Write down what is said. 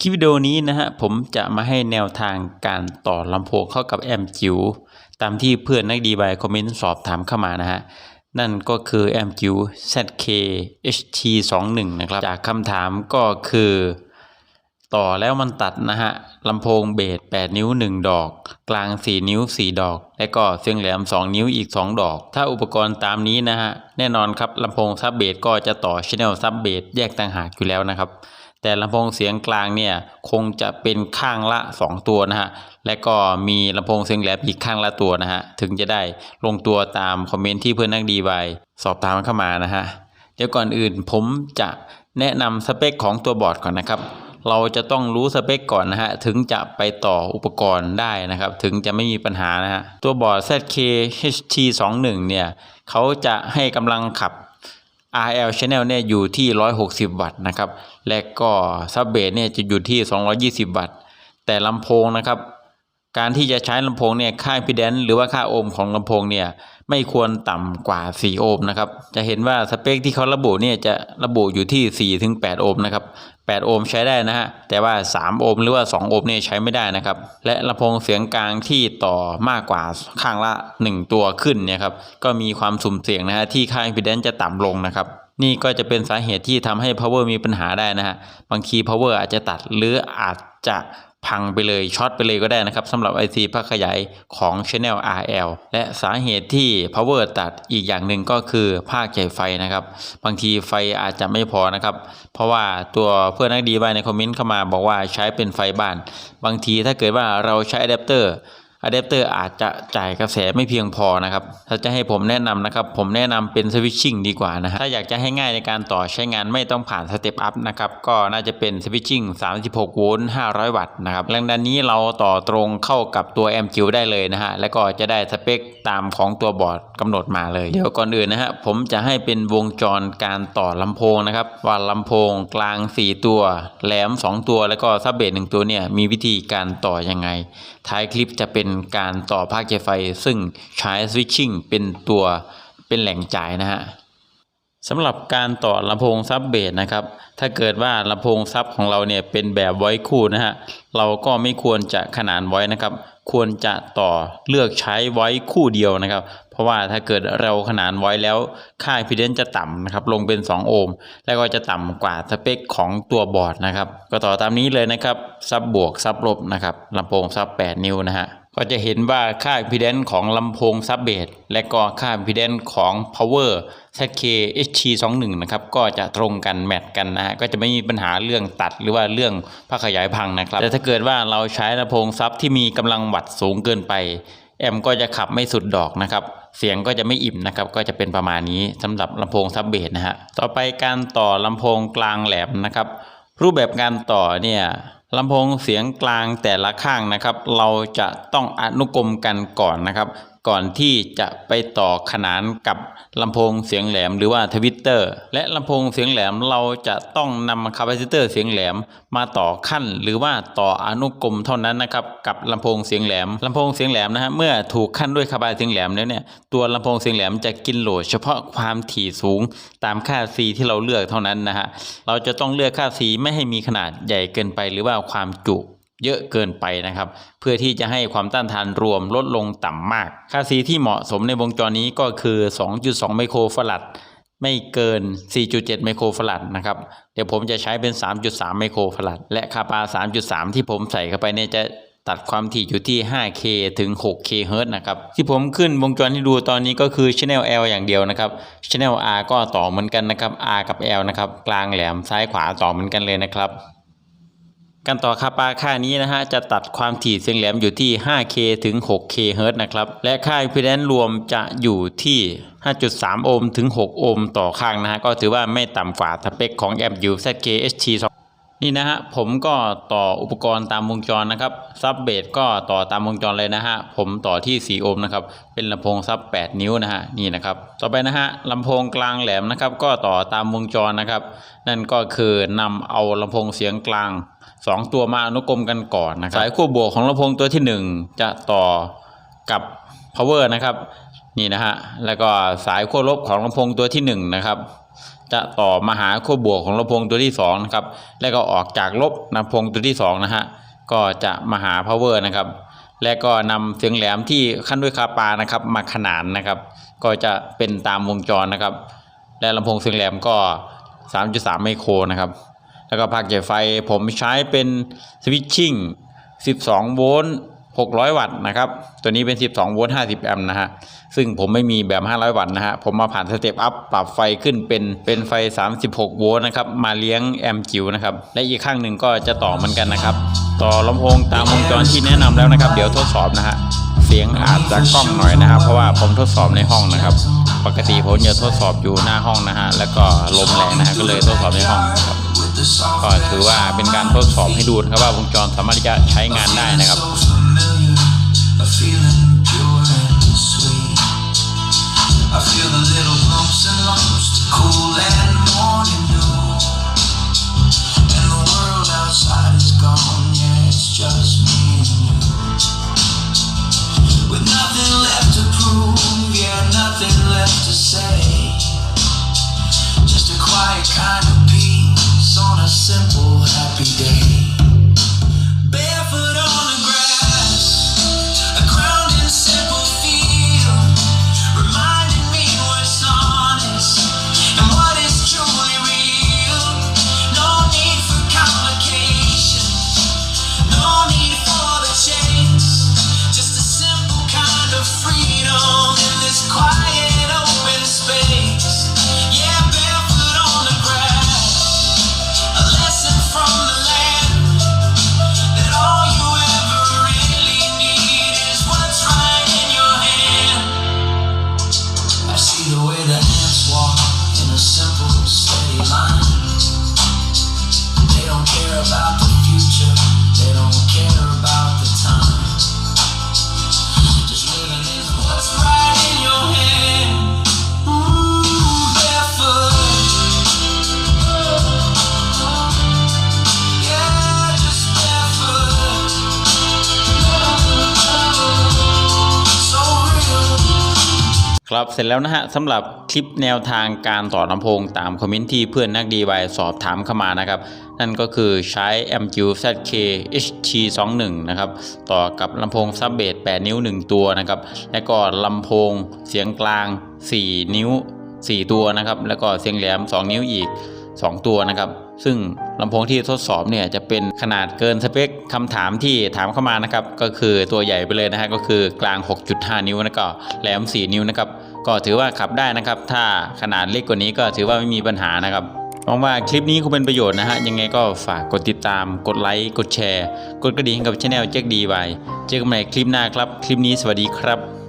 คลิปวิดีโอนี้นะฮะผมจะมาให้แนวทางการต่อลำโพงเข้ากับแอมจิ๋วตามที่เพื่อนนักดีบายคอมเมนต์สอบถามเข้ามานะฮะนั่นก็คือแอมจิ๋ว ZK HT21 นะครับ จากคำถามก็คือ ต่อแล้วมันตัดนะฮะลำโพงเบส8 นิ้ว 1 ดอก กลาง 4 นิ้ว 4 ดอก และก็เสียงแหลม 2 นิ้วอีก 2 ดอก ถ้าอุปกรณ์ตามนี้นะฮะแน่นอนครับลำโพงซับเบสก็จะต่อชแนลซับเบสแยกต่างหากอยู่แล้วนะครับ แต่ลำโพงเสียงกลางเนี่ยคงจะเป็นข้างละ 2 ตัวนะฮะ และก็มีลำโพงเสียงแหลมอีกข้างละตัวนะฮะ ถึงจะได้ลงตัวตามคอมเมนต์ที่เพื่อนนักดีไวสอบถามเข้ามานะฮะ เดี๋ยวก่อนอื่นผมจะแนะนำสเปคของตัวบอร์ดก่อนนะครับ เราจะต้องรู้สเปคก่อนนะฮะ ถึงจะไปต่ออุปกรณ์ได้นะครับ ถึงจะไม่มีปัญหานะฮะ ตัวบอร์ด ZK HT21 เนี่ยเขาจะให้กำลังขับ RL Channel เนี่ยอยู่ที่ 160 วัตต์นะครับ และก็ซับเบสเนี่ยจะอยู่ที่ 220 วัตต์ แต่ลำโพงนะครับ การที่จะใช้ลำโพงเนี่ยค่า impedance หรือว่าค่าโอห์มของลำโพงเนี่ยไม่ควรต่ำกว่า 4 โอห์มนะครับ จะเห็นว่าสเปคที่เขาระบุเนี่ยจะระบุอยู่ที่4-8โอห์มนะครับ 8 โอห์มใช้ได้นะฮะ แต่ว่า 3 โอห์มหรือว่า 2 โอห์มเนี่ยใช้ไม่ได้นะครับ และลำโพงเสียงกลางที่ต่อมากกว่าข้างละ 1 ตัวขึ้นเนี่ยครับ ก็มีความสุ่มเสี่ยงนะฮะที่ค่า impedance จะต่ำลงนะครับนี่ก็จะเป็นสาเหตุที่ทำให้ power มีปัญหาได้นะฮะ บางที power อาจจะตัดหรืออาจจะ พังไปเลยช็อตไปเลยก็ได้นะครับสำหรับ IC ภาคขยายของ Channel RL และสาเหตุที่ power ตัดอีกอย่างหนึ่งก็คือภาคใหญ่ไฟนะครับ บางทีไฟอาจจะไม่พอนะครับ เพราะว่าตัวเพื่อนนักดีบายในคอมเมนต์เข้ามาบอกว่าใช้เป็นไฟบ้าน บางทีถ้าเกิดว่าเราใช้อะแดปเตอร์ อะแดปเตอร์อาจจะจ่ายกระแสไม่เพียงพอนะครับ ถ้าจะให้ผมแนะนำนะครับ ผมแนะนำเป็นสวิตชิ่งดีกว่านะฮะถ้าอยากจะให้ง่ายในการต่อใช้งานไม่ต้องผ่านสเต็ปอัพนะครับ ก็น่าจะเป็นสวิตชิ่ง36 โวลต์ 500 วัตต์นะครับแรงดันนี้เราต่อตรงเข้ากับตัวแอมจิวได้เลยนะฮะ แล้วก็จะได้สเปคตามของตัวบอร์ดกำหนดมาเลย เดี๋ยวก่อนอื่นนะฮะ ผมจะให้เป็นวงจรการต่อลำโพงนะครับ ว่าลำโพงกลาง 4 ตัว แหลม 2 ตัว แล้วก็ซับเบส1ตัวเนี่ย มีวิธีการต่อยังไง ท้ายคลิปจะเป็นการต่อภาคใจไฟ ซึ่งใช้สวิตชิ่งเป็นตัวเป็นแหล่งจ่ายนะฮะสำหรับการต่อลำโพงซับเบสนะครับ ถ้าเกิดว่าลำโพงซับของเราเนี่ยเป็นแบบไว้คู่นะฮะ เราก็ไม่ควรจะขนานไว้นะครับ ควรจะต่อเลือกใช้ไว้คู่เดียวนะครับเพราะว่าถ้าเกิดเราขนานไว้แล้วค่า impedance จะต่ำนะครับลงเป็น 2 โอห์มแล้วก็จะต่ำกว่าสเปคของตัวบอร์ดนะครับ ก็ต่อตามนี้เลยนะครับซับบวกซับลบนะครับลำโพงซับ 8 นิ้วนะฮะก็จะเห็นว่าค่า impedance ของลำโพงซับเบสและก็ค่า impedance ของ power ZK HT21 นะครับก็จะตรงกันแมทกันนะฮะก็จะไม่มีปัญหาเรื่องตัดหรือว่าเรื่องภาคขยายพังนะครับแต่ถ้าเกิดว่าเราใช้ลำโพงซับที่มีกำลังวัตต์สูงเกินไป แอมก็จะขับไม่สุดดอกนะครับ เสียงก็จะไม่อิ่มนะครับ ก็จะเป็นประมาณนี้สำหรับลำโพงซับเบสนะฮะ ต่อไปการต่อลำโพงกลางแหลมนะครับ รูปแบบการต่อเนี่ยลำโพงเสียงกลางแต่ละข้างนะครับ เราจะต้องอนุกรมกันก่อนนะครับ ก่อนที่จะไปต่อขนานกับลำโพงเสียงแหลมหรือว่าทวิตเตอร์และลำโพงเสียงแหลมเราจะต้องนำคาปาซิเตอร์เสียงแหลมมาต่อขั้น หรือว่าต่ออนุกรมเท่านั้นนะครับกับลำโพงเสียงแหลมลำโพงเสียงแหลมนะฮะเมื่อถูกขั้นด้วยคาปาเสียงแหลมแล้วเนี่ยตัวลำโพงเสียงแหลมจะกินโหลด เฉพาะความถี่สูงตามค่า C ที่เราเลือกเท่านั้นนะฮะเราจะต้องเลือกค่า C ไม่ให้มีขนาดใหญ่เกินไปหรือว่าความจุ เยอะเกินไปนะครับ เพื่อที่จะให้ความต้านทานรวมลดลงต่ำมาก ค่า C ที่เหมาะสมในวงจรนี้ก็คือ 2.2 ไมโครฟาราดไม่เกิน 4.7 ไมโครฟาราดนะครับ เดี๋ยวผมจะใช้เป็น 3.3 ไมโครฟาราดและคาปา 3.3 ที่ผมใส่เข้าไปเนี่ยจะตัดความถี่อยู่ที่ 5K ถึง 6K เฮิรตซ์นะครับ ที่ผมขึ้นวงจรให้ดูตอนนี้ก็คือ Channel L อย่างเดียวนะครับ Channel R ก็ต่อเหมือนกันนะครับ R กับ L นะครับ กลางแหลมซ้ายขวาต่อเหมือนกันเลยนะครับ การต่อคาปาค่านี้นะฮะจะตัดความถี่เสียงแหลมอยู่ที่ 5K ถึง 6K เฮิรต์นะครับ และค่า impedance รวมจะอยู่ที่ 5.3 โอห์มถึง 6 โอห์มต่อข้างนะฮะก็ถือว่าไม่ต่ำกว่าสเปคของแอมป์ยู ZK HT 2 นี่นะฮะผมก็ต่ออุปกรณ์ตามวงจรนะครับซับเบสก็ต่อตามวงจรเลยนะฮะผมต่อที่ 4 โอห์มนะครับเป็นลำโพงซับ 8 นิ้วนะฮะนี่นะครับต่อไปนะฮะลำโพงกลางแหลมนะครับก็ต่อตามวงจรนะครับ นั่นก็คือนำเอาลำโพงเสียงกลางสองตัวมาอนุกรมกันก่อนนะครับสายขั้วบวกของลำโพงตัวที่ 1 จะต่อกับ power นะครับ นี่นะฮะแล้วก็สายขั้วลบของลำโพงตัวที่1นะครับจะต่อมาหาขั้วบวกของลำโพงตัวที่2นะครับแล้วก็ออกจากลบลำโพงตัวที่2นะฮะก็จะมาหา power นะครับและก็นำเสียงแหลมที่ขั้นด้วยคาปานะครับมาขนานนะครับ ก็จะเป็นตามวงจรนะครับ และลำโพงเสียงแหลมก็ 3.3 ไมโครนะครับ แล้วก็ภาคจ่ายไฟผมใช้เป็นสวิตชิ่ง 12 โวลต์ 600 วัตต์นะครับ ตัวนี้เป็น 12 โวลต์ 50 แอมป์นะฮะ ซึ่งผมไม่มีแบบ 500 วัตต์นะฮะ ผมมาผ่านสเต็ปอัพปรับไฟขึ้นเป็นเป็นไฟ 36 โวลต์นะครับ มาเลี้ยงแอมป์จิ๋วนะครับ และอีกข้างหนึ่งก็จะต่อเหมือนกันนะครับ ต่อลำโพงตามวงจรที่แนะนำแล้วนะครับ เดี๋ยวทดสอบนะฮะ เสียงอาจจะกล้องหน่อยนะครับ เพราะว่าผมทดสอบในห้องนะครับ ปกติผมจะทดสอบอยู่หน้าห้องนะฮะ แล้วก็ลมแรงนะฮะ ก็เลยทดสอบในห้องครับก็ถือว่าเป็นการทดสอบให้ดูนะครับว่าวงจรสามารถที่จะใช้งานได้นะครับ and morning dew. And the world outside is gone, yeah, it's just me and you. With nothing left to prove, yeah, nothing left to say. Just a quiet kind of peace on a simple, happy day. ครับเสร็จแล้วนะฮะสำหรับคลิปแนวทางการต่อลำโพงตามคอมเมนต์ที่เพื่อนนักดีไวสอบถามเข้ามานะครับ นั่นก็คือใช้ m q ZK HT21 นะครับ ต่อกับลำโพงซับเบส8นิ้ว 1 ตัวนะครับ และก็ลำโพงเสียงกลาง 4 นิ้ว 4 ตัวนะครับ แล้วก็เสียงแหลม 2 นิ้วอีก 2 ตัวนะครับ ซึ่งลำโพงที่ทดสอบเนี่ยจะเป็นขนาดเกินสเปคคำถามที่ถามเข้ามานะครับ ก็คือตัวใหญ่ไปเลยนะฮะก็คือกลาง 6.5 นิ้วแล้วก็แหลม 4 นิ้วนะครับ ก็ถือว่าขับได้นะครับ ถ้าขนาดเล็กกว่านี้ก็ถือว่าไม่มีปัญหานะครับหวังว่าคลิปนี้คงเป็นประโยชน์นะฮะ ยังไงก็ฝากกดติดตาม กดไลค์ กดแชร์ กดกระดิ่งให้กับช่องแจ็คดีไวเจอกันใหม่คลิปหน้าครับ คลิปนี้สวัสดีครับ